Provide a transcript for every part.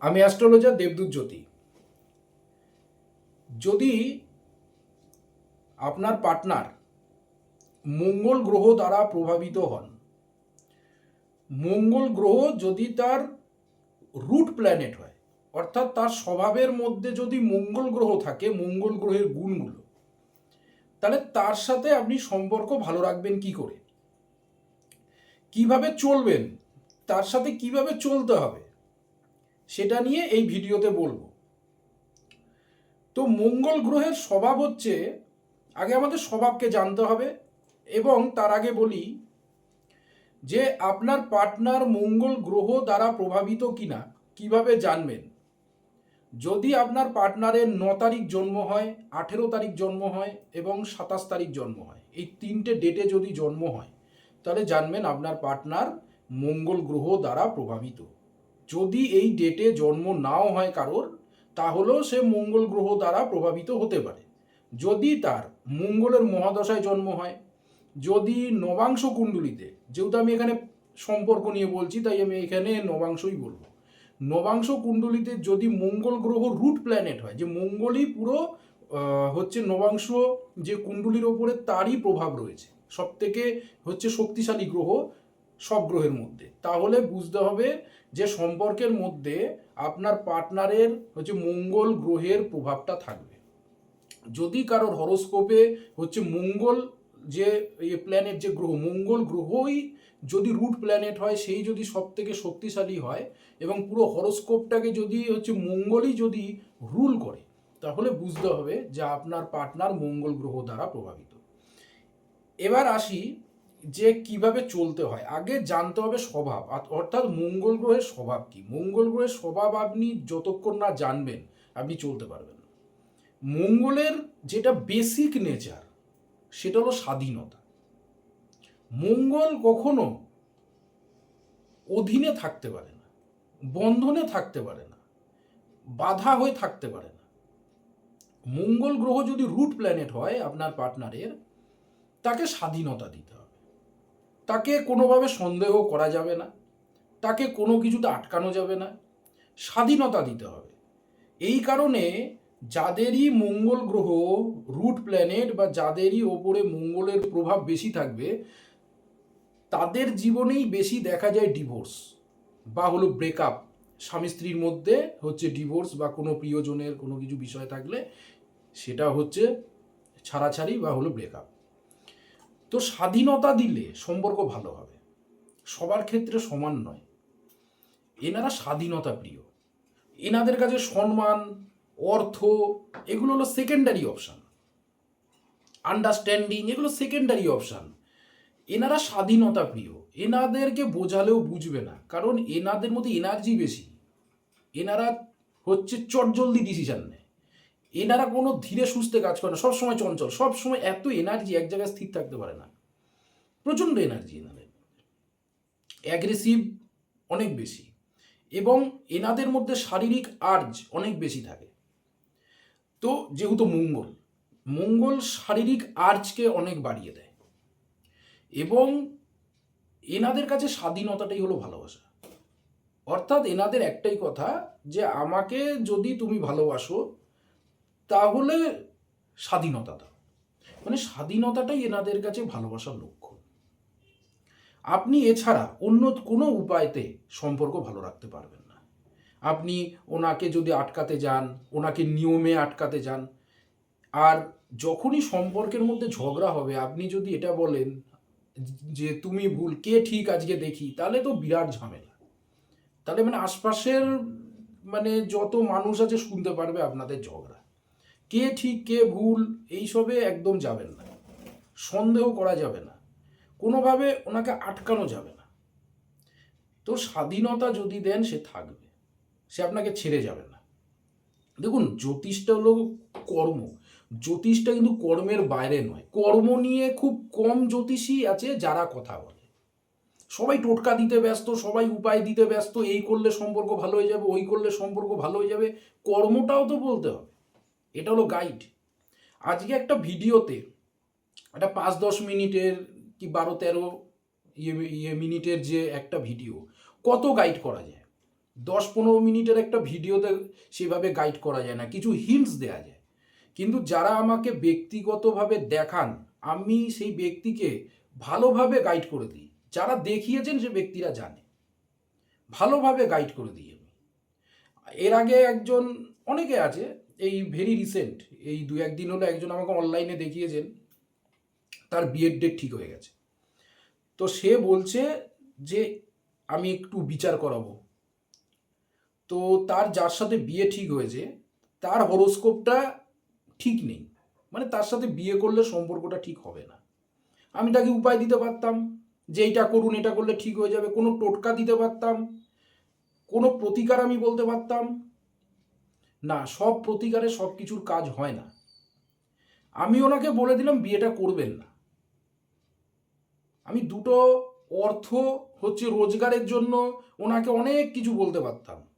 আমি অ্যাস্ট্রোলজার দেবদূত জ্যোতি। যদি আপনার পার্টনার মঙ্গল গ্রহ দ্বারা প্রভাবিত হন, মঙ্গল গ্রহ যদি তার রুট প্ল্যানেট হয়, অর্থাৎ তার স্বভাবের মধ্যে যদি মঙ্গল গ্রহ থাকে, মঙ্গল গ্রহের গুণগুলো, তাহলে তার সাথে আপনি সম্পর্ক ভালো রাখবেন কি করে? কীভাবে চলবেন? তার সাথে কীভাবে চলতে হবে? সেটা নিয়ে এই ভিডিওতে বলব। তো মঙ্গল গ্রহের স্বভাব হচ্ছে, আগে আমাদের স্বভাবকে জানতে হবে এবং তার আগে বলি যে আপনার পার্টনার মঙ্গল গ্রহ দ্বারা প্রভাবিত কিনা, কীভাবে জানবেন? যদি আপনার পার্টনারের ন তারিখ জন্ম হয়, আঠেরো তারিখ জন্ম হয় এবং সাতাশ তারিখ জন্ম হয়, এই তিনটে ডেটে যদি জন্ম হয়, তাহলে জানবেন আপনার পার্টনার মঙ্গল গ্রহ দ্বারা প্রভাবিত। যদি এই ডেটে জন্ম নাও হয় কারোর, তাহলেও সে মঙ্গল গ্রহ দ্বারা প্রভাবিত হতে পারে। যদি তার মঙ্গলের মহাদশায় জন্ম হয়, যদি নবাংশ কুণ্ডলিতে, যেহেতু আমি এখানে সম্পর্ক নিয়ে বলছি, তাই আমি এখানে নবাংশই বলব। নবাংশ কুণ্ডলিতে যদি মঙ্গল গ্রহ রুট প্ল্যানেট হয়, যে মঙ্গলই পুরো হচ্ছে নবাংশ যে কুণ্ডলির ওপরে তারই প্রভাব রয়েছে সব থেকে হচ্ছে শক্তিশালী গ্রহ সব গ্রহের মধ্যে, তাহলে বুঝতে হবে যে সম্পর্কের মধ্যে আপনার পার্টনারের হচ্ছে মঙ্গল গ্রহের প্রভাবটা থাকবে। যদি কারোর হরোস্কোপে হচ্ছে মঙ্গল যে প্ল্যানেট যে গ্রহ, মঙ্গল গ্রহই যদি রুট প্ল্যানেট হয়, সেই যদি সব থেকে শক্তিশালী হয় এবং পুরো হরোস্কোপটাকে যদি হচ্ছে মঙ্গলই যদি রুল করে, তাহলে বুঝতে হবে যে আপনার পার্টনার মঙ্গল গ্রহ দ্বারা প্রভাবিত। এবার আসি যে কীভাবে চলতে হয়, আগে জানতে হবে স্বভাব। অর্থাৎ মঙ্গল গ্রহের স্বভাব কি? মঙ্গল গ্রহের স্বভাব আপনি যতক্ষণ না জানবেন, আপনি চলতে পারবেন মঙ্গলের যেটা বেসিক নেচার সেটা হলো স্বাধীনতা। মঙ্গল কখনো অধীনে থাকতে পারে না, বন্ধনে থাকতে পারে না, বাধা হয়ে থাকতে পারে না। মঙ্গল গ্রহ যদি রুট প্ল্যানেট হয় আপনার পার্টনারের তাকে স্বাধীনতা দিতে হবে। তাকে কোনোভাবে সন্দেহ করা যাবে না, তাকে কোনো কিছুতে আটকানো যাবে না, স্বাধীনতা দিতে হবে। এই কারণে যাদেরই মঙ্গল গ্রহ রুট প্ল্যানেট বা যাদেরই ওপরে মঙ্গলের প্রভাব বেশি থাকবে, তাদের জীবনেই বেশি দেখা যায় ডিভোর্স বা হলো ব্রেকআপ স্বামী স্ত্রীর মধ্যে হচ্ছে ডিভোর্স বা কোনো প্রিয়জনের কোনো কিছু বিষয় থাকলে সেটা হচ্ছে ছাড়াছাড়ি বা হলো ব্রেকআপ তো স্বাধীনতা দিলে সম্পর্ক ভালো হবে। সবার ক্ষেত্রে সমান নয়। এনারা স্বাধীনতা প্রিয়। এনাদের কাছে সম্মান, অর্থ, এগুলো হলো সেকেন্ডারি অপশান আন্ডারস্ট্যান্ডিং এগুলো সেকেন্ডারি অপশান এনারা স্বাধীনতা প্রিয়। এনাদেরকে বোঝালেও বুঝবে না। কারণ এনাদের মধ্যে এনার্জি বেশি। এনারা হচ্ছে চটজলদি ডিসিশন নেয়। এনারা কোনো ধীরে সুস্থে কাজ করে না, সবসময় চঞ্চল, সবসময় এত এনার্জি এক জায়গায় স্থির থাকতে পারে না। প্রচণ্ড এনার্জি এনাদের অ্যাগ্রেসিভ অনেক বেশি এবং এনাদের মধ্যে শারীরিক আর্জ অনেক বেশি থাকে। তো যেহেতু মঙ্গল মঙ্গল শারীরিক আর্জকে অনেক বাড়িয়ে দেয় এবং এনাদের কাছে স্বাধীনতাটাই হলো ভালোবাসা। অর্থাৎ এনাদের একটাই কথা যে, আমাকে যদি তুমি ভালোবাসো তাহলে স্বাধীনতা দাও। মানে স্বাধীনতাটাই এনাদের কাছে ভালোবাসার লক্ষ্য। আপনি এছাড়া অন্য কোনো উপায়তে সম্পর্ক ভালো রাখতে পারবেন না। আপনি ওনাকে যদি আটকাতে যান, ওনাকে নিয়মে আটকাতে যান, আর যখনই সম্পর্কের মধ্যে ঝগড়া হবে, আপনি যদি এটা বলেন যে তুমি ভুল, কে ঠিক আজকে দেখি, তাহলে তো বিরাট ঝামেলা। তাহলে মানে আশপাশের মানে যত মানুষ আছে শুনতে পারবে আপনাদের ঝগড়া। কে ঠিক, কে ভুল, এইসবে একদম যাবেন না। সন্দেহ করা যাবে না। কোনোভাবে ওনাকে আটকানো যাবে না। তো স্বাধীনতা যদি দেন, সে থাকবে। সে আপনাকে ছেড়ে যাবে না। দেখুন, জ্যোতিষটা হলো কর্ম। জ্যোতিষটা কিন্তু কর্মের বাইরে নয়। কর্ম নিয়ে খুব কম জ্যোতিষী আছে যারা কথা বলে। সবাই টোটকা দিতে ব্যস্ত, সবাই উপায় দিতে ব্যস্ত, এই করলে সম্পর্ক ভালো হয়ে যাবে, ওই করলে সম্পর্ক ভালো হয়ে যাবে। কর্মটাও তো বলতে হবে। এটা হলো গাইড আজকে একটা ভিডিওতে একটা পাঁচ দশ মিনিটের কি বারো তেরো ইয়ে ইয়ে মিনিটের যে একটা ভিডিও, কত গাইড করা যায়? দশ পনেরো মিনিটের একটা ভিডিওতে সেভাবে গাইড করা যায় না, কিছু হিন্টস দেওয়া যায়। কিন্তু যারা আমাকে ব্যক্তিগতভাবে দেখান, আমি সেই ব্যক্তিকে ভালোভাবে গাইড করে দিই। যারা দেখিয়েছেন সে ব্যক্তিরা জানে। ভালোভাবে গাইড করে দিই আমি। এর আগে একজন, অনেকে আছে এই ভেরি রিসেন্ট এই দু একদিন হলো একজন আমাকে অনলাইনে দেখিয়েছেন, তার বিয়ের ডেট ঠিক হয়ে গেছে। তো সে বলছে যে, আমি একটু বিচার করাবো। তো তার যার সাথে বিয়ে ঠিক হয়েছে, তার হরোস্কোপটা ঠিক নেই। মানে তার সাথে বিয়ে করলে সম্পর্কটা ঠিক হবে না। আমি তাকে উপায় দিতে পারতাম, যে এইটা করুন, এটা করলে ঠিক হয়ে যাবে। কোনো টোটকা দিতে পারতাম, কোনো প্রতিকার আমি বলতে পারতাম না, সব প্রতিকারে সব কিছুর কাজ হয় না। আমি ওনাকে বলে দিলাম, বিয়েটা করবেন না। আমি দুটো অর্থ হচ্ছে রোজগারের জন্য ওনাকে অনেক কিছু বলতে পারতাম।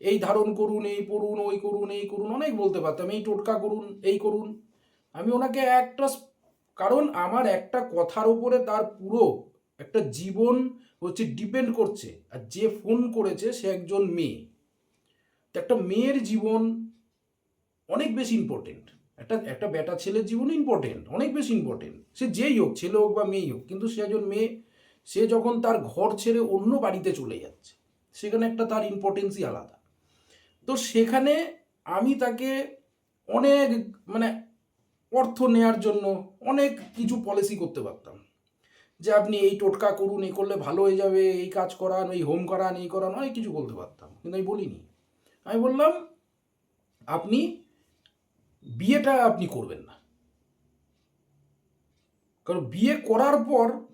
এই ধারণ করুন, এই পড়ুন, ওই করুন, এই করুন, অনেক বলতে পারতাম। এই টোটকা করুন, এই করুন। আমি ওনাকে একটা কারণ আমার একটা কথার উপরে তার পুরো একটা জীবন হচ্ছে ডিপেন্ড করছে। আর যে ফোন করেছে সে একজন মেয়ে। তো একটা মেয়ের জীবন অনেক বেশি ইম্পর্টেন্ট একটা একটা বেটা ছেলের জীবন ইম্পর্টেন্ট অনেক বেশি ইম্পর্টেন্ট সে যেই হোক, ছেলে হোক বা মেয়েই হোক, কিন্তু সে একজন মেয়ে, সে যখন তার ঘর ছেড়ে অন্য বাড়িতে চলে যাচ্ছে, সেখানে একটা তার ইম্পর্টেন্সই আলাদা। তো সেখানে আমি তাকে অনেক মানে অর্থ নেয়ার জন্য অনেক কিছু পলিসি করতে পারতাম। যে আপনি এই টোটকা করুন এই করলে ভালো হয়ে যাবে, এই কাজ করান, এই হোম করান, এই করান, অনেক কিছু বলতে পারতাম। কিন্তু আমি বলিনি। আমি বললাম, আপনি বিয়েটা আপনি করবেন না। কারণ বিয়ে করার পর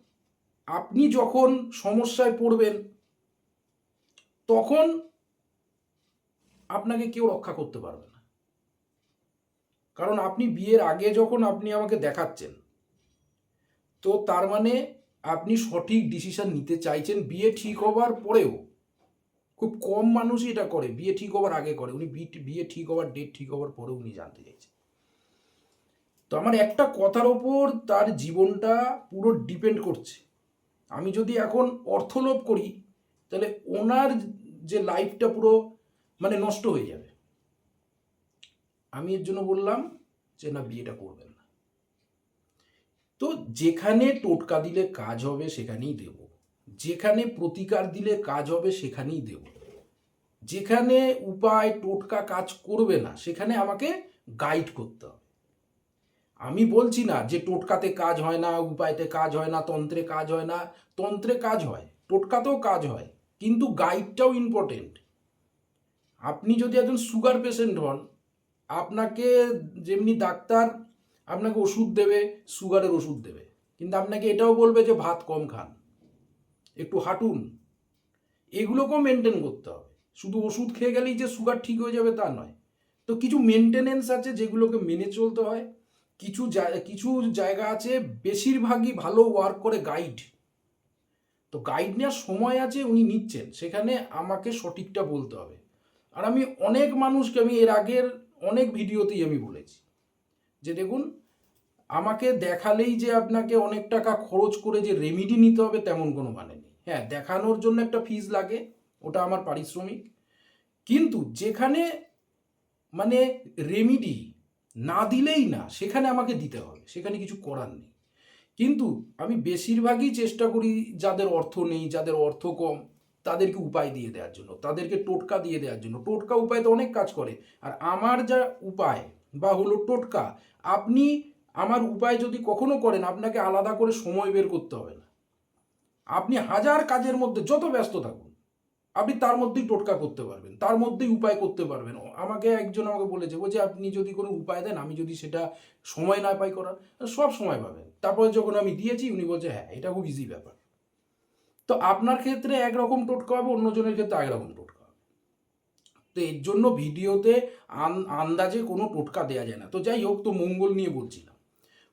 আপনি যখন সমস্যায় পড়বেন, তখন আপনাকে কেউ রক্ষা করতে পারবে না। কারণ আপনি বিয়ের আগে যখন আপনি আমাকে দেখাচ্ছেন, তো তার মানে আপনি সঠিক ডিসিশন নিতে চাইছেন। বিয়ে ঠিক হবার পরেও খুব কম মানুষই এটা করে। বিয়ে ঠিক হবার আগে করে। উনি বিয়ে ঠিক হওয়ার ডেট ঠিক হবার পরেও উনি জানতে চাইছেন তো আমার একটা কথার ওপর তার জীবনটা পুরো ডিপেন্ড করছে। আমি যদি এখন অর্থলোভ করি, তাহলে ওনার যে লাইফটা পুরো মানে নষ্ট হয়ে যাবে। আমি এর জন্য বললাম যে, না, বিয়েটা করবেন না। তো যেখানে টোটকা দিলে কাজ হবে, সেখানেই দেব। যেখানে প্রতিকার দিলে কাজ হবে, সেখানেই দেব। যেখানে উপায় টোটকা কাজ করবে না, সেখানে আমাকে গাইড করতে হবে। আমি বলছি না যে টোটকাতে কাজ হয় না, উপায়তে কাজ হয় না, তন্ত্রে কাজ হয় না। তন্ত্রে কাজ হয়, টোটকাতেও কাজ হয়, কিন্তু গাইডটাও ইম্পর্টেন্ট আপনি যদি একজন সুগার পেশেন্ট হন, আপনাকে যেমনি ডাক্তার আপনাকে ওষুধ দেবে সুগারের ওষুধ দেবে, কিন্তু আপনাকে এটাও বলবে যে ভাত কম খান। একটু হাঁটুন। এগুলোকেও মেনটেন করতে হবে। শুধু ওষুধ খেয়ে গেলেই যে সুগার ঠিক হয়ে যাবে তা নয়। তো কিছু মেনটেনেন্স আছে যেগুলোকে মেনে চলতে হয়। কিছু কিছু জায়গা আছে বেশিরভাগই ভালো ওয়ার্ক করে গাইড তো গাইড নেওয়ার সময় আছে, উনি নিচ্ছেন। সেখানে আমাকে সঠিকটা বলতে হবে। আর আমি অনেক মানুষকে, আমি এর আগের অনেক ভিডিওতেই আমি বলেছি যে দেখুন, আমাকে দেখালেই যে আপনাকে অনেক টাকা খরচ করে যে রেমিডি নিতে হবে, তেমন কোনো মানে নেই। হ্যাঁ দেখানোর জন্য একটা ফিজ লাগে, ওটা আমার পারিশ্রমিক। কিন্তু যেখানে মানে রেমিডি না দিলেই না, সেখানে আমাকে দিতে হবে, সেখানে কিছু করার নেই। কিন্তু আমি বেশিরভাগই চেষ্টা করি যাদের অর্থ নেই, যাদের অর্থ কম, তাদেরকে উপায় দিয়ে দেওয়ার জন্য, তাদেরকে টোটকা দিয়ে দেওয়ার জন্য। টোটকা উপায় তো অনেক কাজ করে, আর আমার যা উপায় বা হলো টোটকা, আপনি আমার উপায় যদি কখনো করেন, আপনাকে আলাদা করে সময় বের করতে হবে না। আপনি হাজার কাজের মধ্যে যত ব্যস্ত থাকুন, আপনি তার মধ্যেই টোটকা করতে পারবেন, তার মধ্যেই উপায় করতে পারবেন। আমাকে একজন আমাকে বলেছে, বলছে, আপনি যদি কোনো উপায় দেন, আমি যদি সেটা সময় না পাই করার, সব সময় পাবেন। তারপরে যখন আমি দিয়েছি, উনি বলছে হ্যাঁ এটা খুব ইজি ব্যাপার। তো আপনার ক্ষেত্রে একরকম টোটকা হবে, অন্যজনের ক্ষেত্রে একরকম টোটকা হবে। তো এর জন্য ভিডিওতে আন- আন্দাজে কোনো টোটকা দেওয়া যায় না। তো যাই হোক, তো মঙ্গল নিয়ে বলছিলাম।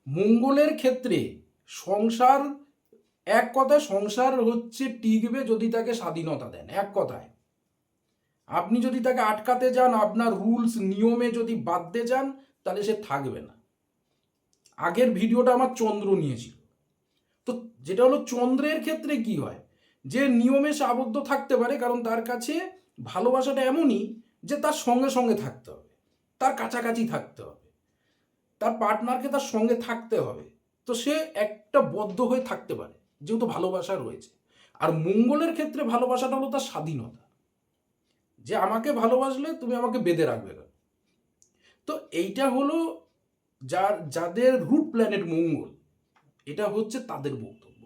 মঙ্গলের ক্ষেত্রে সংসার এক কথায় সংসার হচ্ছে টিকবে যদি তাকে স্বাধীনতা দেন, এক কথায়। আপনি যদি তাকে আটকাতে যান, আপনার রুলস, নিয়মে যদি বাঁধতে যান, তাহলে সে থাকবে না। আগের ভিডিওটা আমার চন্দ্র নিয়েছিল। তো যেটা হলো চন্দ্রের ক্ষেত্রে কি হয়? যে নিয়মে সে আবদ্ধ থাকতে পারে, কারণ তার কাছে ভালোবাসাটা এমনই যে তার সঙ্গে সঙ্গে থাকতে হবে, তার কাছাকাছি থাকতে হবে, তার পার্টনারকে তার সঙ্গে থাকতে হবে। তো সে একটা বদ্ধ হয়ে থাকতে পারে। যেহেতু ভালোবাসা রয়েছে। আর মঙ্গলের ক্ষেত্রে ভালোবাসাটা হলো তার স্বাধীনতা। যে আমাকে ভালোবাসলে তুমি আমাকে বেঁধে রাখবে না। তো এইটা হলো যার, যাদের রুট প্ল্যানেট মঙ্গল, এটা হচ্ছে তাদের বক্তব্য।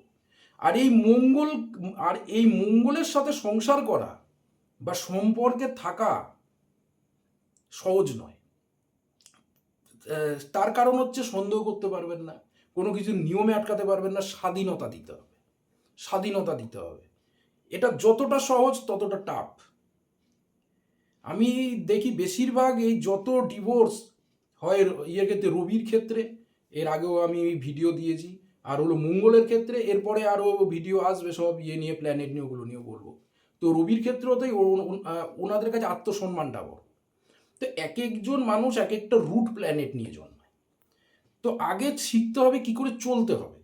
আর এই মঙ্গল, আর এই মঙ্গলের সাথে সংসার করা বা সম্পর্কে থাকা সহজ নয়। তার কারণ হচ্ছে সন্দেহ করতে পারবেন না। কোনো কিছু নিয়মে আটকাতে পারবেন না, স্বাধীনতা দিতে হবে। স্বাধীনতা দিতে হবে। এটা যতটা সহজ, ততটা টাফ আমি দেখি বেশিরভাগ এই যত ডিভোর্স হয় ইয়ের ক্ষেত্রে, রবির ক্ষেত্রে, এর আগেও আমি ভিডিও দিয়েছি, আর হলো মঙ্গলের ক্ষেত্রে, এরপরে আরও ভিডিও আসবে, সব ইয়ে নিয়ে প্ল্যানেট নিয়ে, ওগুলো নিয়ে বলব। তো রবির ক্ষেত্রেও তাই ওনাদের কাছে আত্মসম্মানটা বড়। তো এক একজন মানুষ এক একটা রুট প্ল্যানেট নিয়ে জন্মায় তো আগে শিখতে হবে কি করে চলতে হবে।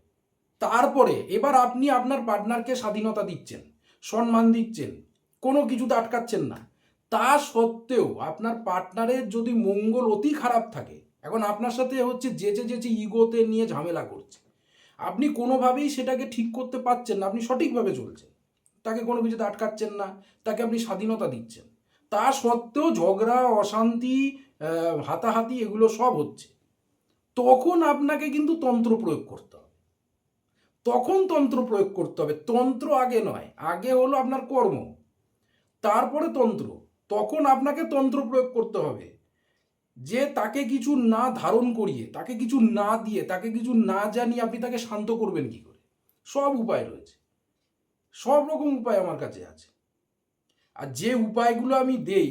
তারপরে এবার আপনি আপনার পার্টনারকে স্বাধীনতা দিচ্ছেন, সম্মান দিচ্ছেন, কোনো কিছুতে আটকাচ্ছেন না। তা সত্ত্বেও আপনার পার্টনারের যদি মঙ্গল অতি খারাপ থাকে, এখন আপনার সাথে হচ্ছে যেচে যেচে ইগোতে নিয়ে ঝামেলা করছে। আপনি কোনোভাবেই সেটাকে ঠিক করতে পারছেন না, আপনি সঠিকভাবে চলছেন। তাকে কোনো কিছুতে আটকাচ্ছেন না, তাকে আপনি স্বাধীনতা দিচ্ছেন। তা সত্ত্বেও ঝগড়া, অশান্তি হাতাহাতি এগুলো সব হচ্ছে। তখন আপনাকে কিন্তু তন্ত্র প্রয়োগ করতে হবে। তখন তন্ত্র প্রয়োগ করতে হবে। তন্ত্র আগে নয়, আগে হলো আপনার কর্ম। তারপরে তন্ত্র। তখন আপনাকে তন্ত্র প্রয়োগ করতে হবে যে তাকে কিছু না ধারণ করিয়ে, তাকে কিছু না দিয়ে, তাকে কিছু না জানিয়ে আপনি তাকে শান্ত করবেন কি করে? সব উপায় রয়েছে। সব রকম উপায় আমার কাছে আছে। আর যে উপায়গুলো আমি দেই,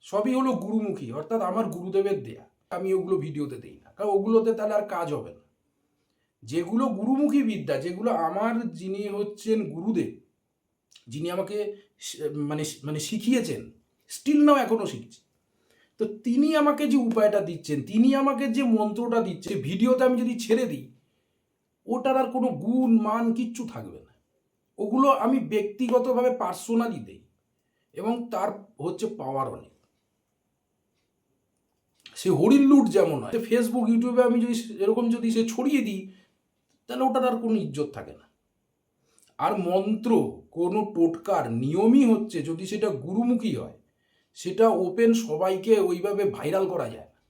সবই হলো গুরুমুখী, অর্থাৎ আমার গুরুদেবের দেয়া। আমি ওগুলো ভিডিওতে দিই না। কারণ ওগুলোতে তাহলে আর কাজ হবে না। যেগুলো গুরুমুখী বিদ্যা, যেগুলো আমার যিনি হচ্ছেন গুরুদেব, যিনি আমাকে মানে মানে শিখিয়েছেন স্টিল নাও এখনও শিখছি। তো তিনি আমাকে যে উপায়টা দিচ্ছেন, তিনি আমাকে যে মন্ত্রটা দিচ্ছে ভিডিওতে আমি যদি ছেড়ে দিই, ওটার আর কোনো গুণ, মান কিচ্ছু থাকবে না। ওগুলো আমি ব্যক্তিগতভাবে পার্সোনালি দেই এবং তার হচ্ছে পাওয়ার অনেক। সে হরির লুট যেমন হয় ফেসবুক ইউটিউবে আমি যদি এরকম যদি সে ছড়িয়ে দিই, তাহলে ওটার আর কোনো ইজ্জত থাকে না। আর মন্ত্র কোনো টোটকার নিয়মই হচ্ছে যদি সেটা গুরুমুখী হয়, সেটা ওপেন সবাইকে ওইভাবে ভাইরাল করা যায়। না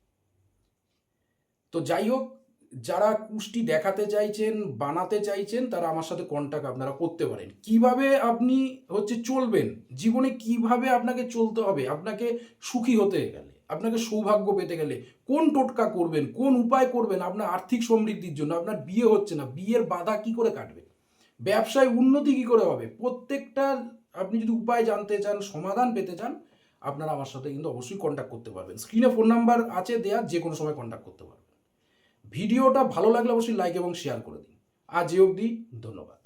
তো যাই হোক, যারা কুষ্টি দেখাতে চাইছেন, বানাতে চাইছেন, তারা আমার সাথে কন্ট্যাক্ট আপনারা করতে পারেন। কীভাবে আপনি হচ্ছে চলবেন? জীবনে কীভাবে আপনাকে চলতে হবে? আপনাকে সুখী হতে গেলে। আপনাকে সৌভাগ্য পেতে গেলে কোন টোটকা করবেন, কোন উপায় করবেন আপনার আর্থিক সমৃদ্ধির জন্য? আপনার বিয়ে হচ্ছে না, বিয়ের বাধা কি করে কাটবে? ব্যবসায় উন্নতি কি করে হবে? প্রত্যেকটা আপনি যদি উপায় জানতে চান, সমাধান পেতে চান, আপনারা আমার সাথে কিন্তু অবশ্যই কন্ট্যাক্ট করতে পারবেন। স্ক্রিনে ফোন নাম্বার আছে দেয়া, যে কোনো সময় কন্ট্যাক্ট করতে পারবেন। ভিডিওটা ভালো লাগলে অবশ্যই লাইক এবং শেয়ার করে দিন। আজ অবধি ধন্যবাদ।